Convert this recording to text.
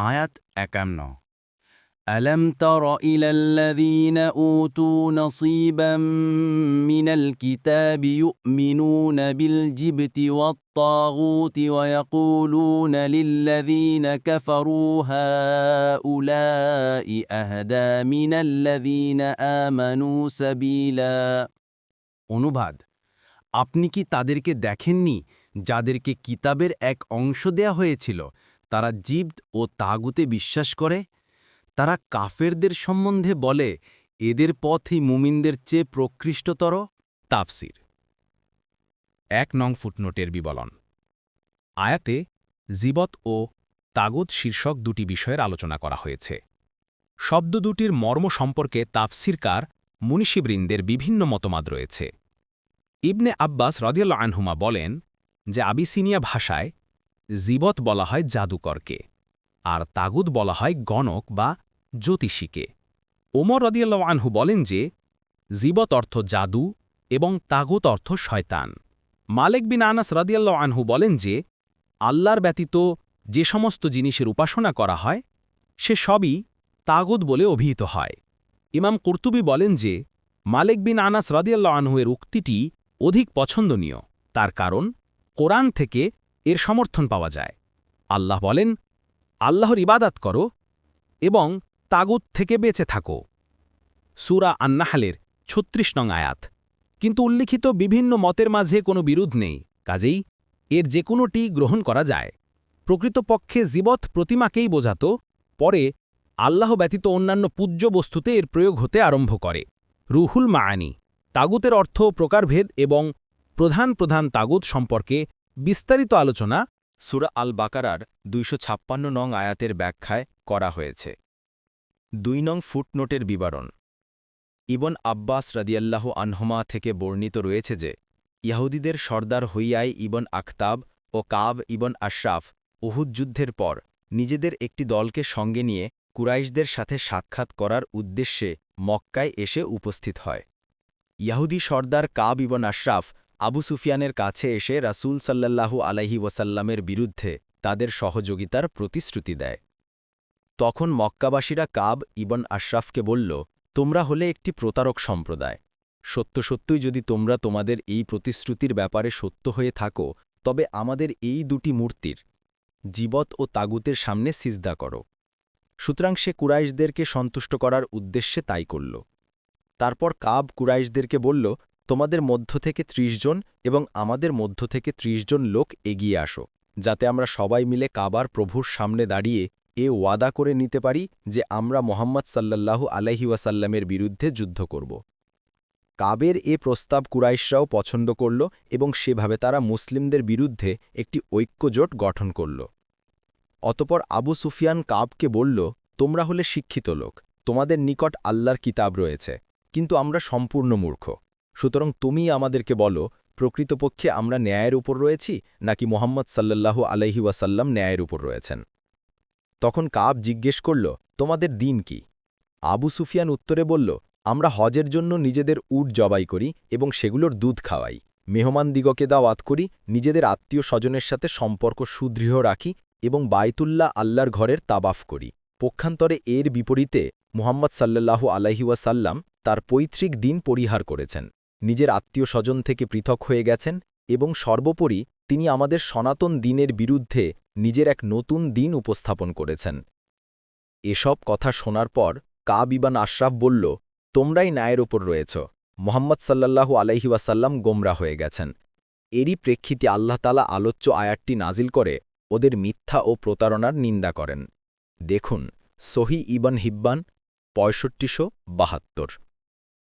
আয়াত একান্ন ألم تر إلى الذين أوتوا نصيبا من الكتاب يؤمنون بالجبت والطاغوت ويقولون للذين كفروا هؤلاء أهدى من الذين آمنوا سبيلا অনুবাদ আপনি কি তাদেরকে দেখেননি যাদেরকে কিতাবের এক অংশ দেয়া হয়েছিল তারা জিব্দ ও তাগুতে বিশ্বাস করে, তারা কাফেরদের সম্বন্ধে বলে, এদের পথই মুমিনদের চেয়ে প্রকৃষ্টতর। তাফসির। এক নং ফুটনোটের বিবরণ। আয়াতে জীবত ও তাগুদ শীর্ষক দুটি বিষয়ের আলোচনা করা হয়েছে। শব্দ দুটির মর্ম সম্পর্কে তাফসিরকার মুনিশিবৃন্দের বিভিন্ন মতবাদ রয়েছে। ইবনে আব্বাস রদিয়াল আনহুমা বলেন যে আবিসিনিয়া ভাষায় জীবত বলা হয় জাদুকরকে, আর তাগুদ বলা হয় গণক বা জ্যোতিষীকে। ওমর রদিয়াল্লা আনহু বলেন যে, জীবত অর্থ জাদু এবং তাগুত অর্থ শয়তান। মালেক বিন আনাস রদিয়াল্লা আনহু বলেন যে, আল্লাহর ব্যতীত যে সমস্ত জিনিসের উপাসনা করা হয়, সে সবই তাগুদ বলে অভিহিত হয়। ইমাম কুর্তুবি বলেন যে, মালেক বিন আনাস রদিয়াল্লা আনহুয়ের উক্তিটি অধিক পছন্দনীয়, তার কারণ কোরআন থেকে এর সমর্থন পাওয়া যায়। আল্লাহ বলেন, আল্লাহর ইবাদাত করো এবং তাগুত থেকে বেঁচে থাকো। সুরা আন্নাহালের ছত্রিশ নং আয়াত। কিন্তু উল্লিখিত বিভিন্ন মতের মাঝে কোনো বিরোধ নেই, কাজেই এর যে কোনোটি গ্রহণ করা যায়। প্রকৃতপক্ষে জীবৎ প্রতিমাকেই বোঝাত, পরে আল্লাহ ব্যতীত অন্যান্য পূজ্য বস্তুতে এর প্রয়োগ হতে আরম্ভ করে। রুহুল মায়ানি তাগুতের অর্থ প্রকারভেদ এবং প্রধান প্রধান তাগুত সম্পর্কে বিস্তারিত আলোচনা সুরা আল বাকারার দুইশো ছাপ্পান্ন নং আয়াতের ব্যাখ্যায় করা হয়েছে। দুই নং ফুটনোটের বিবরণ। ইবন আব্বাস রাদিয়াল্লাহ আনহমা থেকে বর্ণিত রয়েছে যে ইহুদিদের সর্দার হইয়াই ইবন আখতাব ও কাব ইবন আশরাফ উহুদ যুদ্ধের পর নিজেদের একটি দলকে সঙ্গে নিয়ে কুরাইশদের সাথে সাক্ষাৎ করার উদ্দেশ্যে মক্কায় এসে উপস্থিত হয়। ইয়াহুদি সর্দার কাব ইবন আশরাফ আবু সুফিয়ানের কাছে এসে রাসূল সাল্লাল্লাহু আলাইহি ওয়াসাল্লামের বিরুদ্ধে তাদের সহযোগিতার প্রতিশ্রুতি দেয়। তখন মক্কাবাসীরা কাব ইবন আশরাফকে বলল, তোমরা হলে একটি প্রতারক সম্প্রদায়। সত্য সত্যই যদি তোমরা তোমাদের এই প্রতিশ্রুতির ব্যাপারে সত্য হয়ে থাকো, তবে আমাদের এই দুটি মূর্তির জীবত ও তাগুতের সামনে সিজদা করো। সুতরাং সে কুরাইশদেরকে সন্তুষ্ট করার উদ্দেশ্যে তাই করল। তারপর কাব কুরাইশদেরকে বলল তোমাদের মধ্য থেকে ৩০ জন এবং আমাদের মধ্য থেকে ৩০ জন লোক এগিয়ে আসো, যাতে আমরা সবাই মিলে কাবার প্রভুর সামনে দাঁড়িয়ে এ ওয়াদা করে নিতে পারি যে আমরা মোহাম্মদ সাল্লাল্লাহু আলাইহি ওয়াসাল্লামের বিরুদ্ধে যুদ্ধ করব। কাবের এ প্রস্তাব কুরাইশরাও পছন্দ করল এবং সেভাবে তারা মুসলিমদের বিরুদ্ধে একটি ঐক্যজোট গঠন করল। অতপর আবু সুফিয়ান কাবকে বলল, তোমরা হলে শিক্ষিত লোক, তোমাদের নিকট আল্লাহর কিতাব রয়েছে, কিন্তু আমরা সম্পূর্ণ মূর্খ। সুতরাং তুমি আমাদেরকে বলো, প্রকৃতপক্ষে আমরা ন্যায়ের উপর রয়েছি নাকি মোহাম্মদ সাল্লাল্লাহু আলাইহি ওয়াসাল্লাম ন্যায়ের উপর রয়েছেন? তখন কাব জিজ্ঞেস করল, তোমাদের দিন কি? আবু সুফিয়ান উত্তরে বলল, আমরা হজের জন্য নিজেদের উট জবাই করি এবং সেগুলোর দুধ খাওয়াই। মেহমানদিগকে দাওয়াত করি, নিজেদের আত্মীয় স্বজনের সাথে সম্পর্ক সুদৃঢ় রাখি এবং বায়তুল্লাহ আল্লাহর ঘরের তাবাফ করি। পক্ষান্তরে এর বিপরীতে মুহাম্মদ সাল্লাল্লাহু আলাইহিওয়াসাল্লাম তার পৈতৃক দিন পরিহার করেছেন। নিজের আত্মীয় স্বজন থেকে পৃথক হয়ে গেছেন এবং সর্বোপরি তিনি আমাদের সনাতন দিনের বিরুদ্ধে নিজের এক নতুন দিন উপস্থাপন করেছেন। এসব কথা শোনার পর কাবিবান আশরাফ বলল, তোমরাই ন্যায়ের ওপর রয়েছ। মোহাম্মদ সাল্লাল্লাহু আলাইহিওয়াসাল্লাম গোমরা হয়ে গেছেন। এরই প্রেক্ষিতে আল্লাহতালা আলোচ্য আয়াতটি নাজিল করে ওদের মিথ্যা ও প্রতারণার নিন্দা করেন। দেখুন, সহি ইবান হিব্বান পঁয়ষট্টিশো বাহাত্তর।